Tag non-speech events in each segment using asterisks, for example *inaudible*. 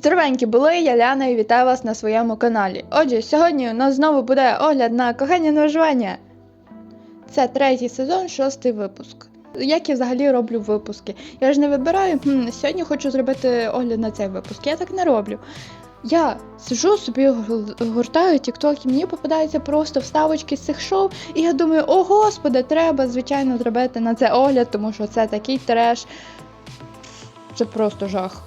Здоровенькі були, я Ляна і вітаю вас на своєму каналі. Отже, сьогодні у нас знову буде огляд на кохання на виживання. Це третій сезон, шостий випуск. Як я взагалі роблю випуски? Я ж не вибираю, хм, сьогодні хочу зробити огляд на цей випуск. Я так не роблю. Я сижу собі гортаю і мені попадаються просто вставочки з цих шоу, і я думаю, о господи, треба, звичайно, зробити на це огляд, тому що це такий треш. Це просто жах.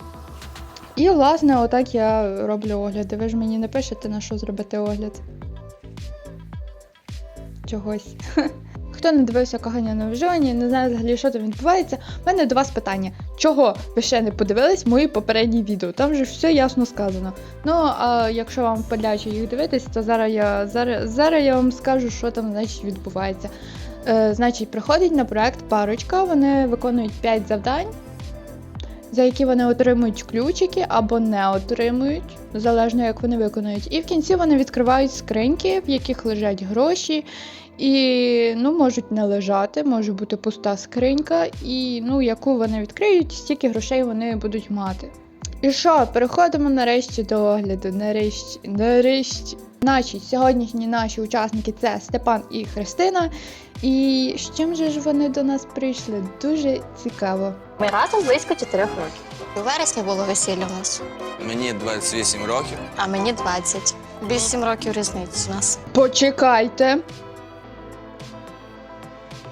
І, власне, отак я роблю огляди. Ви ж мені не пишете, на що зробити огляд. Чогось. *laughs* Хто не дивився кохання на виживання, не знає взагалі, що там відбувається. У мене до вас питання: чого ви ще не подивились мої попередні відео? Там вже все ясно сказано. Ну, а якщо вам впадляче їх дивитись, то зараз я зараз, зараз я вам скажу, що там значить відбувається. Е, значить, приходить на проект парочка, вони виконують 5 завдань за які вони отримують ключики або не отримують, залежно як вони виконують. І в кінці вони відкривають скриньки, в яких лежать гроші. І ну, можуть не лежати, може бути пуста скринька, і ну, яку вони відкриють, стільки грошей вони будуть мати. І що, переходимо нарешті до огляду. Нарешті, нарешті. Значить, сьогоднішні наші учасники це Степан і Христина. І з чим же ж вони до нас прийшли? Дуже цікаво. Ми разом близько 4 років. У вересні було весілля у нас, Мені 28 років. а мені 20. 8 років різниці у нас. Почекайте.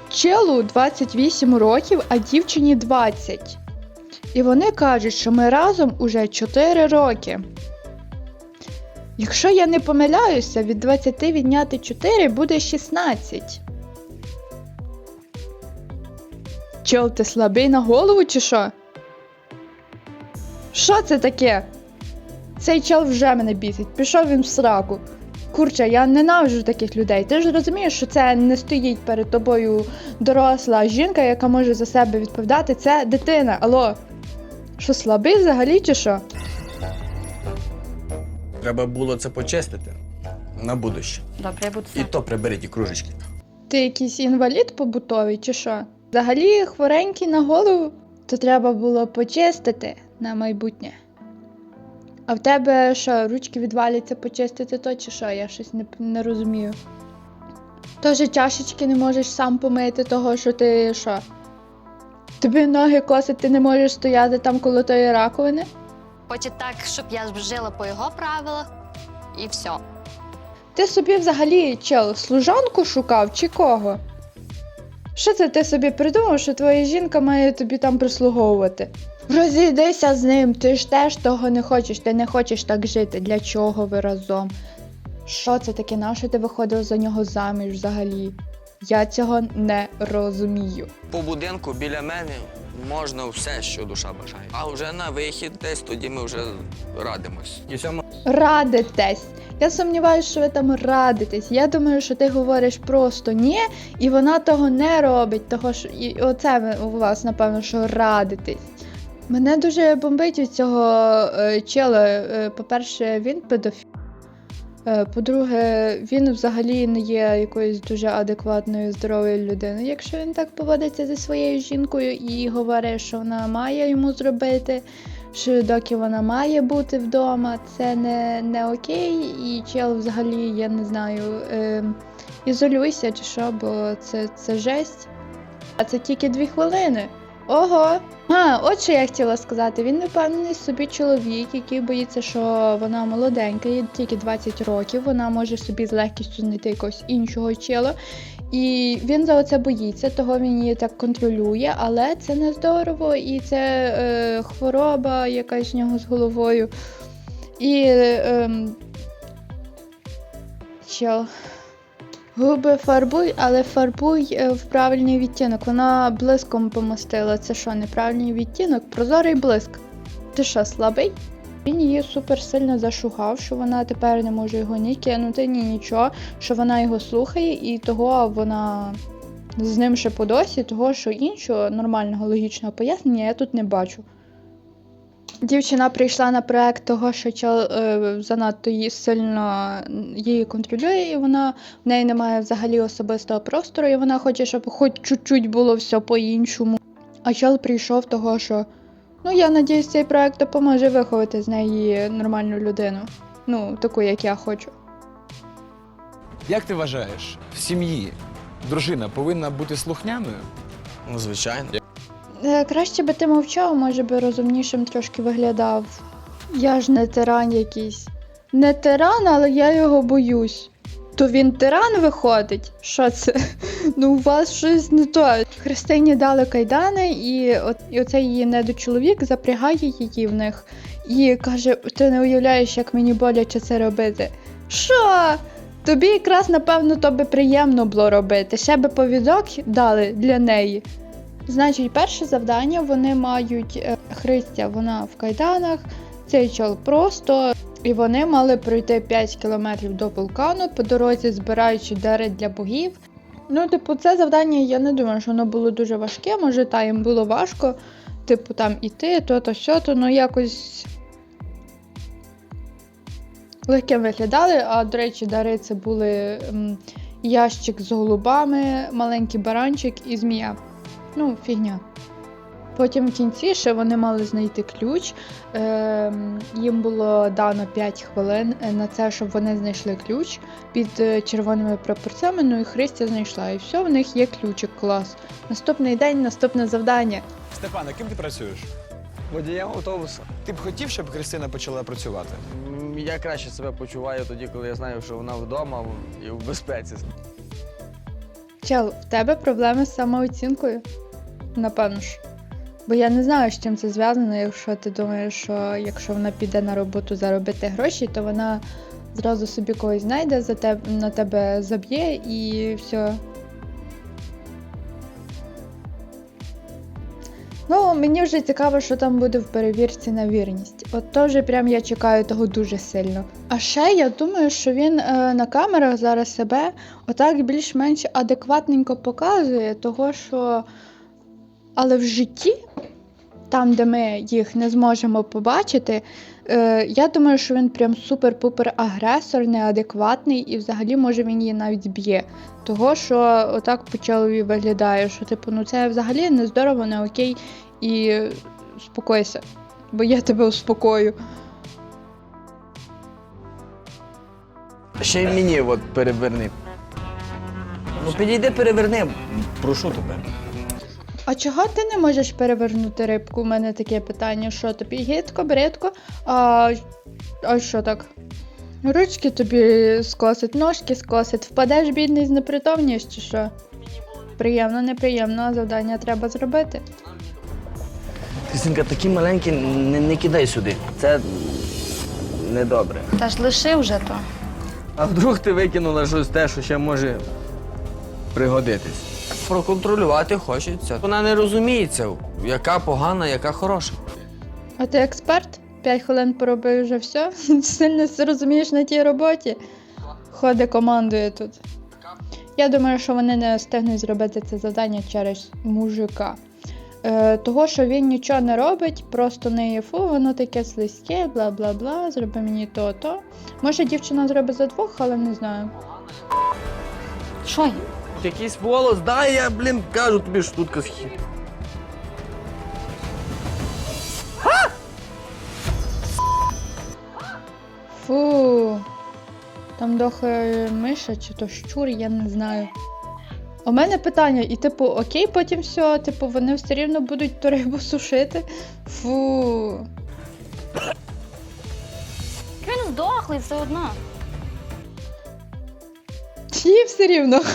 Челу 28 років, а дівчині 20. І вони кажуть, що ми разом уже 4 роки. Якщо я не помиляюся, від 20 відняти 4 буде 16. Чел, ти слабий на голову чи що? Що це таке? Цей чел вже мене бісить. Пішов він в сраку. Курча, я ненавиджу таких людей. Ти ж розумієш, що це не стоїть перед тобою доросла жінка, яка може за себе відповідати. Це дитина. Алло. Що слабий взагалі чи що? Треба було це почистити на будуще. Добре, я буду І то приберіть ті кружечки. Ти якийсь інвалід побутовий чи що? Взагалі хворенький на голову, то треба було почистити на майбутнє. А в тебе що, ручки відваляться почистити то чи що? Я щось не, не розумію. Тож чашечки не можеш сам помити, того що ти що? Тобі ноги косить, ти не можеш стояти там коло тої раковини? Хоче так, щоб я жила по його правилах, і все. Ти собі взагалі чел, служанку шукав чи кого? Що це ти собі придумав, що твоя жінка має тобі там прислуговувати? Розійдися з ним, ти ж теж того не хочеш, ти не хочеш так жити. Для чого ви разом? Що це таке? Нащо ти виходив за нього заміж взагалі? Я цього не розумію. По будинку біля мене можна все, що душа бажає. А вже на вихід десь тоді ми вже радимось. І Радитесь. Я сумніваюся, що ви там радитесь. Я думаю, що ти говориш просто ні, і вона того не робить. Того що і оце ви- у вас, напевно, що радитесь. Мене дуже бомбить від цього е, чела. Е, По-перше, він педофіл. Е, По-друге, він взагалі не є якоюсь дуже адекватною здоровою людиною. Якщо він так поводиться зі своєю жінкою і говорить, що вона має йому зробити, що доки вона має бути вдома, це не, не окей. І чел взагалі, я не знаю, е, ізолюйся чи що, бо це, це жесть. А це тільки дві хвилини. Ого! А, от що я хотіла сказати. Він не впевнений собі чоловік, який боїться, що вона молоденька, їй тільки 20 років, вона може собі з легкістю знайти якогось іншого чела. І він за це боїться, того він її так контролює, але це не здорово, і це е, хвороба якась в нього з головою. І е, ем, чел. Губи фарбуй, але фарбуй е, в правильний відтінок. Вона блиском помастила. Це що, неправильний відтінок? Прозорий блиск. Ти що, слабий? Він її супер сильно зашугав, що вона тепер не може його ні кинути, ні нічого, що вона його слухає, і того вона з ним ще по досі, того що іншого нормального логічного пояснення я тут не бачу. Дівчина прийшла на проект того, що чел е, занадто її сильно її контролює, і вона в неї немає взагалі особистого простору, і вона хоче, щоб хоч чуть-чуть було все по-іншому. А чел прийшов того, що Ну, я надіюсь, цей проект допоможе виховати з неї нормальну людину. Ну, таку, як я хочу. Як ти вважаєш, в сім'ї дружина повинна бути слухняною? Ну, звичайно. Е, Краще би ти мовчав, може би розумнішим трошки виглядав. Я ж не тиран якийсь. Не тиран, але я його боюсь. То він тиран виходить? Що це? *laughs* Ну, у вас щось не то. Христині дали кайдани, і, от, і оцей її недочоловік запрягає її в них і каже: ти не уявляєш, як мені боляче це робити. Що? Тобі якраз, напевно, то би приємно було робити. Ще би повідок дали для неї. Значить, перше завдання вони мають е, Христя, вона в кайданах, цей чол просто, і вони мали пройти 5 кілометрів до вулкану, по дорозі збираючи дари для богів. Ну, типу, це завдання, я не думаю, що воно було дуже важке, може, та їм було важко, типу, там іти, то-то, сьо-то, ну якось. Легким виглядали, а до речі, дари це були ящик з голубами, маленький баранчик і змія. Ну, фігня. Потім в кінці ще вони мали знайти ключ. Ем, їм було дано 5 хвилин е, на це, щоб вони знайшли ключ під е, червоними прапорцями. Ну і Христя знайшла. І все, в них є ключик, клас. Наступний день, наступне завдання. Степан, ким ти працюєш? Водієм автобуса. Ти б хотів, щоб Христина почала працювати? Я краще себе почуваю тоді, коли я знаю, що вона вдома і в безпеці. Чел, в тебе проблеми з самооцінкою? Напевно ж. Бо я не знаю, з чим це зв'язано, якщо ти думаєш, що якщо вона піде на роботу заробити гроші, то вона зразу собі когось знайде, за теб, на тебе заб'є і все. Ну, мені вже цікаво, що там буде в перевірці на вірність. От вже прям я чекаю того дуже сильно. А ще я думаю, що він е, на камерах зараз себе отак більш-менш адекватненько показує, того що. Але в житті, там, де ми їх не зможемо побачити, е, я думаю, що він прям супер-пупер агресор, неадекватний, і взагалі може він її навіть зб'є. Того, що отак по чолові виглядає, що типу, ну це взагалі не здорово, не окей, і спокойся, бо я тебе успокою. Ще й мені от переверни. Ну підійди, переверни. Прошу тебе. А чого ти не можеш перевернути рибку? У мене таке питання. Що тобі гидко, бридко? А, а що так? Ручки тобі скосить, ножки скосить, впадеш бідний, знепритомнієш чи що? Приємно, неприємно, а завдання треба зробити. Христинка, такі маленькі не, не кидай сюди. Це недобре. Та ж лиши вже то. А вдруг ти викинула щось те, що ще може пригодитись? Проконтролювати хочеться. Вона не розуміється, яка погана, яка хороша. А ти експерт? П'ять хвилин поробив вже все. *laughs* Сильно все розумієш на тій роботі. Ходи командує тут. Я думаю, що вони не встигнуть зробити це завдання через мужика. Е, того, що він нічого не робить, просто не є фу, воно таке слизьке, бла бла бла, зроби мені то-то. Може, дівчина зробить за двох, але не знаю. Що є? Якийсь волос, дай я, блін, кажу тобі штутка схід. Фу. Там дохає миша чи то щур, я не знаю. У мене питання, і типу, окей, потім все, типу, вони все рівно будуть ту рибу сушити. Фу. Він здохлий все одно. Їй все рівно. *laughs*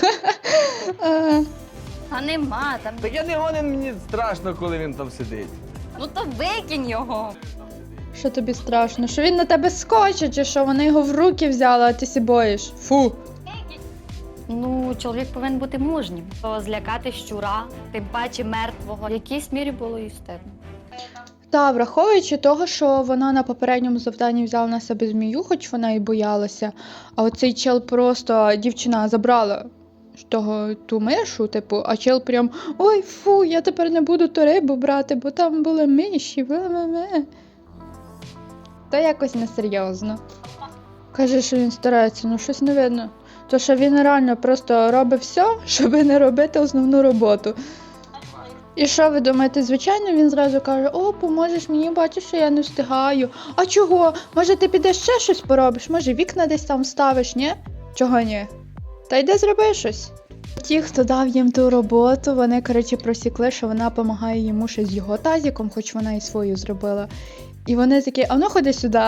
А, нема там. Так я не гонен, мені страшно, коли він там сидить. Ну то викинь його. Що тобі страшно? Що він на тебе скочить, чи що вони його в руки взяли, а ти сі боїш? Фу. Ну, чоловік повинен бути мужнім. То Злякати щура, тим паче мертвого. В якійсь мірі було і стидно. Та, враховуючи того, що вона на попередньому завданні взяла на себе змію, хоч вона і боялася, а оцей чел просто дівчина забрала того ту мишу, типу, а чел прям ой, фу, я тепер не буду ту рибу брати, бо там були миші. ве-ве-ве». Та якось несерйозно. Каже, що він старається, ну щось не видно. То що він реально просто робить все, *laughs* щоб не робити основну роботу. І що ви думаєте? Звичайно, він зразу каже: О, поможеш мені, бачиш, що я не встигаю. А чого? Може, ти підеш ще щось поробиш? Може, вікна десь там ставиш, ні? Чого ні? Та йди зроби щось. Ті, хто дав їм ту роботу, вони, коротше, просікли, що вона допомагає йому ще з його тазіком, хоч вона і свою зробила. І вони такі, а ну ходи сюди.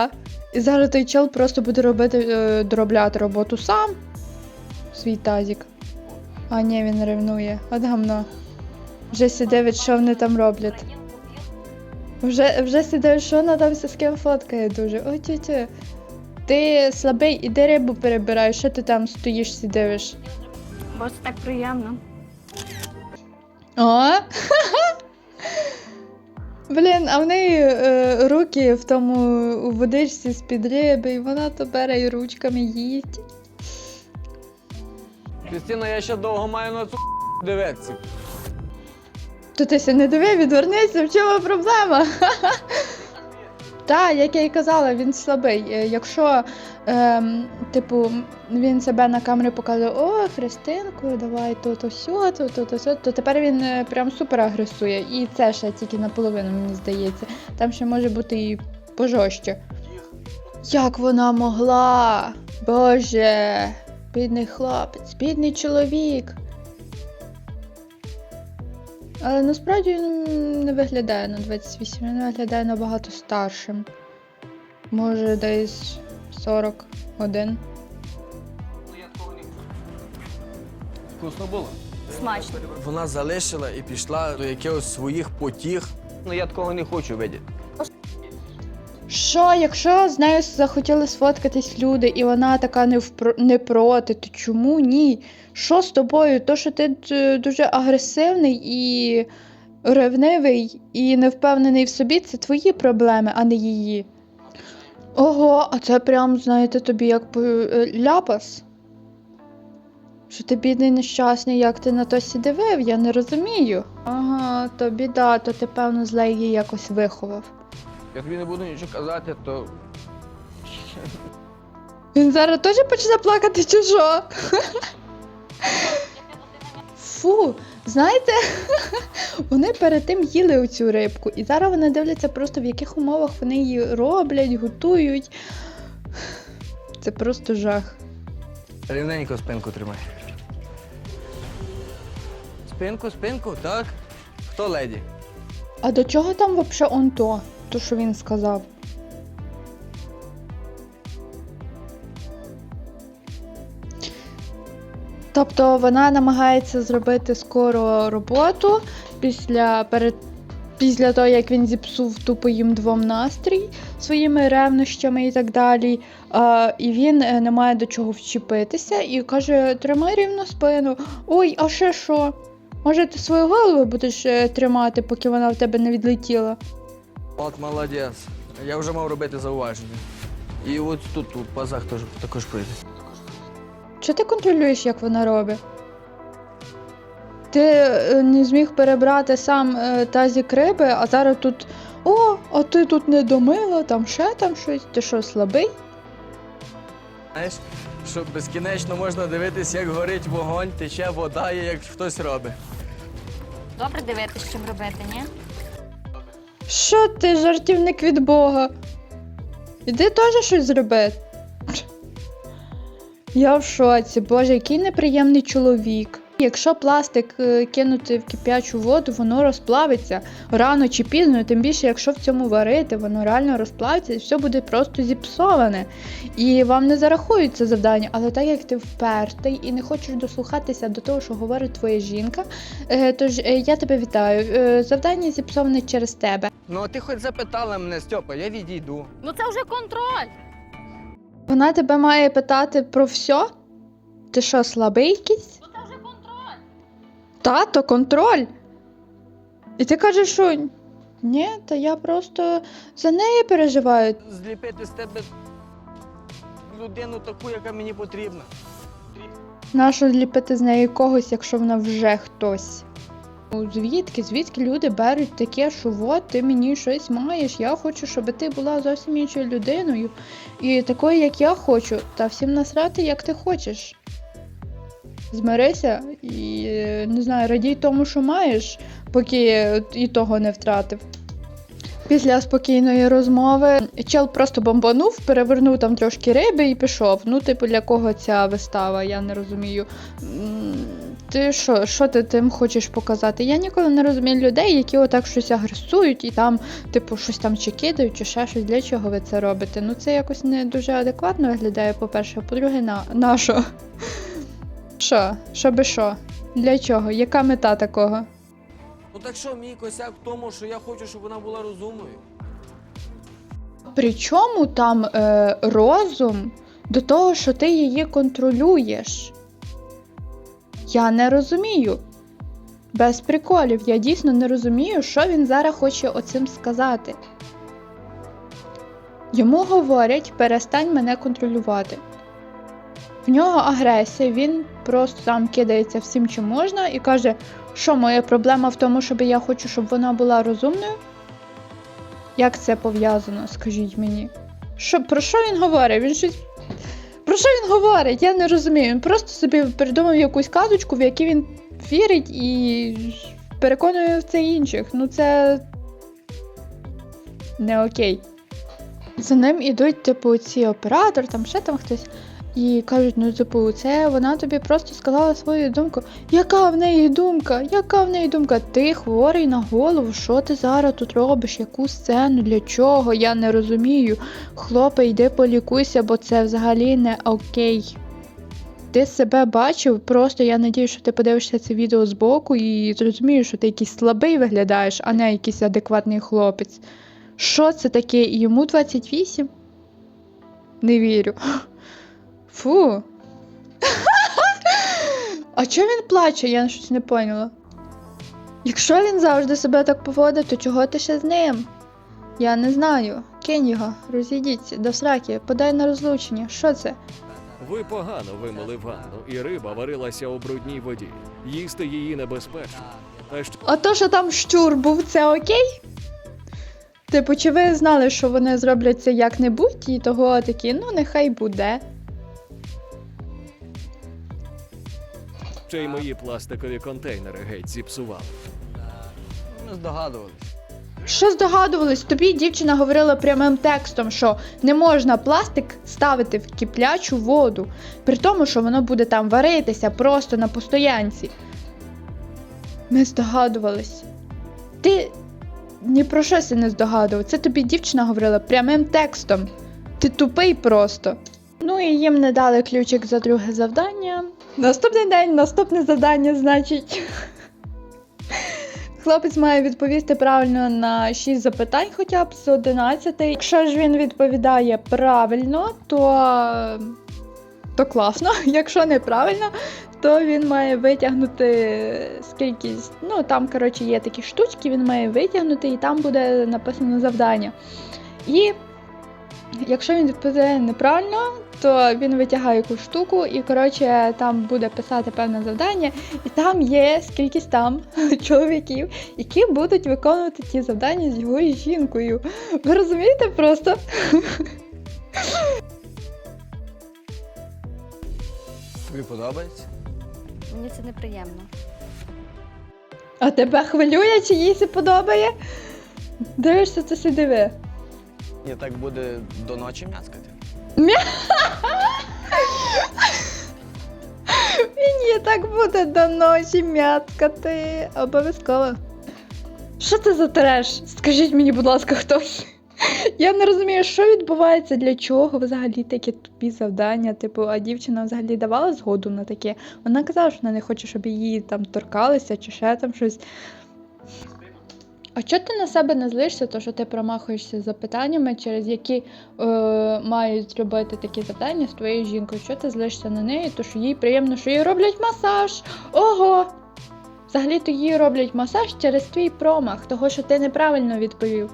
І зараз той чел просто буде робити, е, доробляти роботу сам. Свій тазік. А ні, він ревнує. От гамно. Вже сидить, що вони там роблять. Вже, вже сидить, що вона там з ким фоткає дуже. Ой, тю Ти слабий, іди рибу перебирай, що ти там стоїш, сидиш. Бо це так приємно. О! *laughs* Блін, а в неї е, руки в тому у водичці з-під риби, і вона то бере і ручками їсть. Кристина, я ще довго маю на цю *laughs* дивитися. То ти ще не диви, відвернися, в чому проблема? Так, як я і казала, він слабий. Е, Якщо, ем, типу, він себе на камері показує, о, Христинку, давай то то сьо, то то тепер він е, прям супер агресує. І це ще тільки наполовину, мені здається. Там ще може бути і пожорстче. Як вона могла? Боже, бідний хлопець, бідний чоловік. Але насправді він не виглядає на 28, він виглядає набагато старшим. Може, десь 41. Вкусно було. Смачно. Вона залишила і пішла до якихось своїх потіг. Ну я такого не хочу видіти. Що, якщо з нею захотіли сфоткатись люди, і вона така не, впро... не проти, то чому ні? Що з тобою? То, що ти дуже агресивний і ревнивий і невпевнений в собі, це твої проблеми, а не її. Ого, а це прям, знаєте, тобі як е, ляпас. Що ти бідний нещасний, як ти на то дивив, я не розумію. Ага, то біда, то ти, певно, зле її якось виховав. Я тобі не буду нічого казати, то Він зараз теж почне плакати чи що? Фу, знаєте, вони перед тим їли оцю рибку, і зараз вони дивляться просто в яких умовах вони її роблять, готують. Це просто жах. рівненько спинку тримай. Спинку, спинку, так? Хто леді? А до чого там взагалі он то, то, що він сказав? Тобто вона намагається зробити скоро роботу після, перед, після того, як він зіпсув тупо їм двом настрій своїми ревнощами і так далі. А, і він е, не має до чого вчепитися і каже: тримай рівно спину. Ой, а ще що? Може, ти свою голову будеш е, тримати, поки вона в тебе не відлетіла? От молодець. Я вже мав робити зауваження. І от тут у пазах теж також прийде. Чи ти контролюєш, як вона робить? Ти е, не зміг перебрати сам е, тазік риби, а зараз тут. О, а ти тут не домила, там ще там щось. Ти що, слабий? Знаєш, що безкінечно можна дивитись, як горить вогонь, тече вода, і як хтось робить. Добре дивитися, чим робити, ні? Що ти, жартівник від Бога? Іди теж щось зроби. Я в шоці, боже, який неприємний чоловік. Якщо пластик е, кинути в кип'ячу воду, воно розплавиться рано чи пізно, тим більше, якщо в цьому варити, воно реально розплавиться і все буде просто зіпсоване. І вам не зарахують це завдання, але так як ти впертий і не хочеш дослухатися до того, що говорить твоя жінка, е, тож е, я тебе вітаю. Завдання зіпсоване через тебе. Ну, а ти хоч запитала мене, Стьопа, я відійду. Ну це вже контроль. Вона тебе має питати про все? Ти що, слабий якийсь? Тато, контроль. І ти кажеш, що ні, та я просто за неї переживаю. Зліпити з тебе людину таку, яка мені потрібна. Нащо зліпити з неї когось, якщо вона вже хтось? Ну, Звідки? Звідки люди беруть таке, що от ти мені щось маєш, я хочу, щоб ти була зовсім іншою людиною. І такою, як я хочу, та всім насрати, як ти хочеш. Змирися і не знаю, радій тому, що маєш, поки і того не втратив. Після спокійної розмови чел просто бомбанув, перевернув там трошки риби і пішов. Ну, типу, для кого ця вистава, я не розумію. Ти що, що ти тим хочеш показати? Я ніколи не розумію людей, які отак щось агресують і там, типу, щось там чи кидають, чи ще щось. Для чого ви це робите? Ну, це якось не дуже адекватно виглядає, по-перше, по-друге, на, на що? Що? Що би що? Для чого? Яка мета такого? Ну так що, мій косяк в тому, що я хочу, щоб вона була розумною. Причому там е, розум до того, що ти її контролюєш? Я не розумію. Без приколів, я дійсно не розумію, що він зараз хоче оцим сказати. Йому говорять, перестань мене контролювати. В нього агресія, він просто там кидається всім, чим можна, і каже, що моя проблема в тому, щоб я хочу, щоб вона була розумною. Як це пов'язано, скажіть мені? Що, про що він говорить? Він щось. Про що він говорить? Я не розумію. Він просто собі придумав якусь казочку, в яку він вірить і переконує в це інших. Ну це не окей. За ним ідуть, типу, ці оператор, там ще там хтось. І кажуть, ну, типу, це вона тобі просто сказала свою думку. Яка в неї думка? Яка в неї думка? Ти хворий на голову, що ти зараз тут робиш? Яку сцену? Для чого? Я не розумію. Хлопе, йди полікуйся, бо це взагалі не окей. Ти себе бачив, просто я надію, що ти подивишся це відео збоку і зрозумієш, що ти якийсь слабий виглядаєш, а не якийсь адекватний хлопець. Що це таке? Йому 28? Не вірю. Фу. А чого він плаче? Я щось не поняла. Якщо він завжди себе так поводить, то чого ти ще з ним? Я не знаю. Кинь його, розійдіться, до сраки, подай на розлучення. Що це? Ви погано вимили ванну, і риба варилася у брудній воді. Їсти її небезпечно. А ще А то, що там щур був, це окей? Типу, чи ви знали, що вони зроблять це як-небудь, і того такі, ну нехай буде. Й мої пластикові контейнери геть зіпсували. Ми здогадувались. Що здогадувались, тобі дівчина говорила прямим текстом, що не можна пластик ставити в киплячу воду, при тому, що воно буде там варитися просто на постоянці. Ми здогадувались. Ти ні про щось не здогадував. Це тобі дівчина говорила прямим текстом. Ти тупий просто. Ну і їм не дали ключик за друге завдання. Наступний день, наступне завдання, значить. Хлопець має відповісти правильно на 6 запитань, хоча б з 11. Якщо ж він відповідає правильно, то, то класно. Якщо неправильно, то він має витягнути скільки. Ну, там, коротше, є такі штучки, він має витягнути, і там буде написано завдання. І якщо він відповідає неправильно, то він витягає якусь штуку, і коротше там буде писати певне завдання, і там є скількись там *laughs* чоловіків, які будуть виконувати ті завдання з його жінкою. Ви розумієте просто? Тобі подобається? Мені це неприємно. А тебе хвилює, чи їй це подобає? Дивишся, це си диви. Ні, так буде до ночі м'яскати. Мені так буде до ночі мяткати. Обов'язково. Що це за треш? Скажіть мені, будь ласка, хтось. Я не розумію, що відбувається, для чого взагалі такі тупі завдання. Типу, а дівчина взагалі давала згоду на таке. Вона казала, що вона не хоче, щоб її там торкалися чи ще там щось. А чого ти на себе не злишся, то що ти промахуєшся за питаннями, через які е, мають робити такі завдання з твоєю жінкою? Що ти злишся на неї? То що їй приємно, що їй роблять масаж. Ого! Взагалі-то їй роблять масаж через твій промах, того що ти неправильно відповів.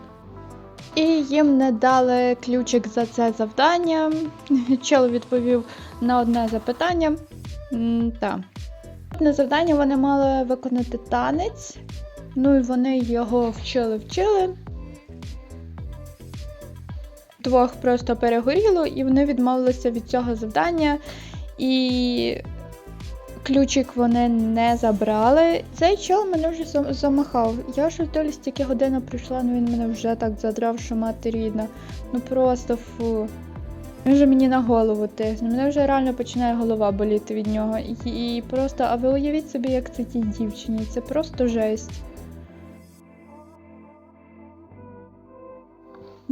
І їм не дали ключик за це завдання. *laughs* Чел відповів на одне запитання. Так. Одне завдання вони мали виконати танець. Ну і вони його вчили-вчили. Двох просто перегоріло, і вони відмовилися від цього завдання. І ключик вони не забрали. Цей чел мене вже замахав. Я ж долі стільки година прийшла, ну він мене вже так задрав, що мати рідна. Ну просто фу. Він вже мені на голову тисне. Мене вже реально починає голова боліти від нього. І, і просто, а ви уявіть собі, як це тій дівчині. Це просто жесть.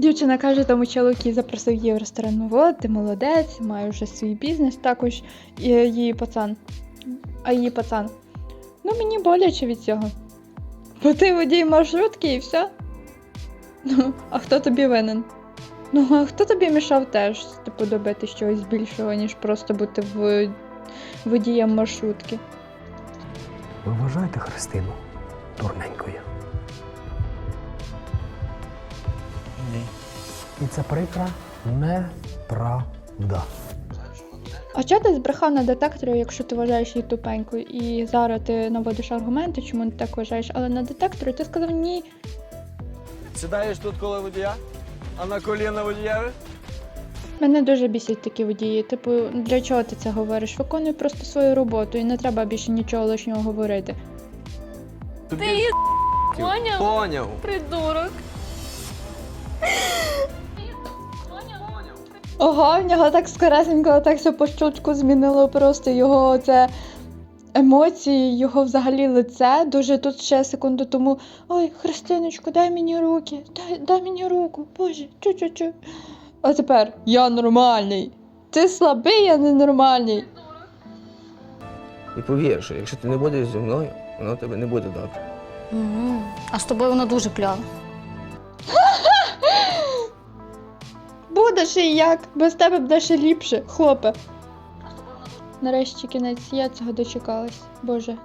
Дівчина каже тому який запросив її в ресторан, ну от, ти молодець, маю вже свій бізнес, також і її пацан. А її пацан. Ну мені боляче від цього. Бо ти водій маршрутки і все. Ну, а хто тобі винен? Ну, а хто тобі мішав теж типу, добити чогось більшого, ніж просто бути в... водієм маршрутки? Ви вважаєте Христину дурненькою? Ні. І це прикра неправда. А чого ти збрехав на детекторі, якщо ти вважаєш її тупенькою? І зараз ти наводиш аргументи, чому ти так вважаєш, але на детекторі ти сказав ні. Сідаєш тут коло водія, а на коліна водієві? Мене дуже бісять такі водії. Типу, для чого ти це говориш? Виконуй просто свою роботу і не треба більше нічого лишнього говорити. Ти поняв? Поняв. Придурок. Ого, в нього так скоресенько, так все по щелчку змінило просто його це емоції, його взагалі лице. Дуже тут ще секунду тому. Ой, Христиночку, дай мені руки, дай, дай мені руку, боже, чу-чу-чу. А тепер я нормальний. Ти слабий, я ненормальний. І повір, що якщо ти не будеш зі мною, воно тебе не буде добре. А з тобою воно дуже кльово. Буде ще як, без тебе буде ще ліпше, хлопе. Нарешті кінець, я цього дочекалась. Боже.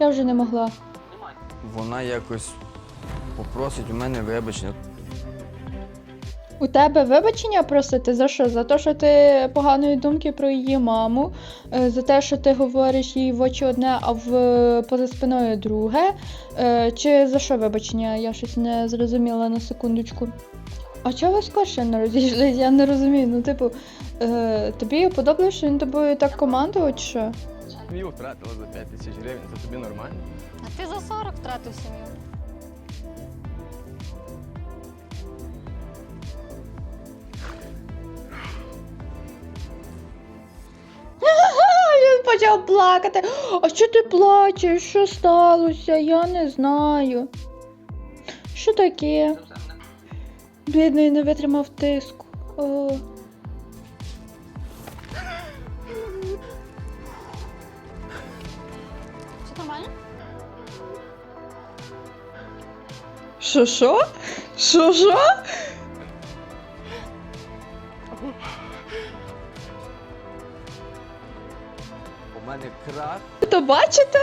Я вже не могла. Вона якось попросить у мене вибачення. У тебе вибачення просити за що? За те, що ти поганої думки про її маму, е, за те, що ти говориш їй в очі одне, а в поза спиною друге. Е, Чи за що вибачення? Я щось не зрозуміла на секундочку. А чого ви скорше не розійшлись? Я не розумію. Ну, типу, е, тобі подобається, що він тобою так командував, чи що? Сім'ю втратила за 5 тисяч гривень, це тобі нормально? А ти за 40 втратив сім'ю. *laughs* Він почав плакати. А що ти плачеш? Що сталося? Я не знаю. Що таке? Бідний не витримав тиску. О. Все нормально? Що що? Що що? У мене крах. Ви то бачите?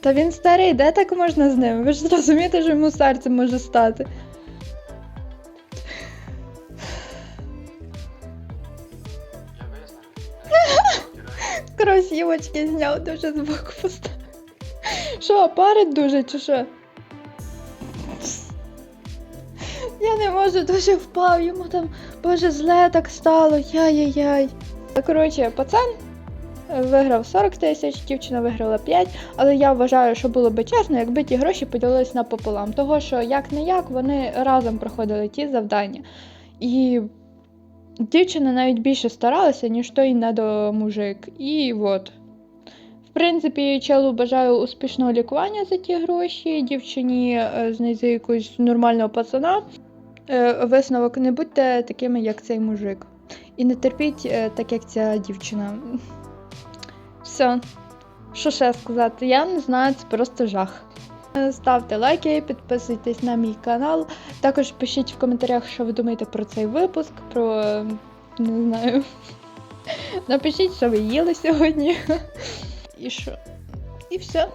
Та він старий, де так можна з ним? Ви ж розумієте, що йому серце може стати. Кросівочки зняв, дуже збоку поставив. Що, парить дуже чи що? Я не можу, дуже впав, йому там, боже, зле так стало, яй-яй-яй. Коротше, пацан виграв 40 тисяч, дівчина виграла 5, але я вважаю, що було би чесно, якби ті гроші поділились напополам. Того, що як не як вони разом проходили ті завдання. І дівчина навіть більше старалася, ніж той недомужик. І от. Принципі, челу бажаю успішного лікування за ті гроші, дівчині е, знайти якогось нормального пацана. Е, Висновок не будьте такими, як цей мужик. І не терпіть, е, так як ця дівчина. Все. Що ще сказати? Я не знаю, це просто жах. Ставте лайки, підписуйтесь на мій канал. Також пишіть в коментарях, що ви думаєте про цей випуск, про не знаю. *laughs* Напишіть, що ви їли сьогодні. *laughs* І що? І все.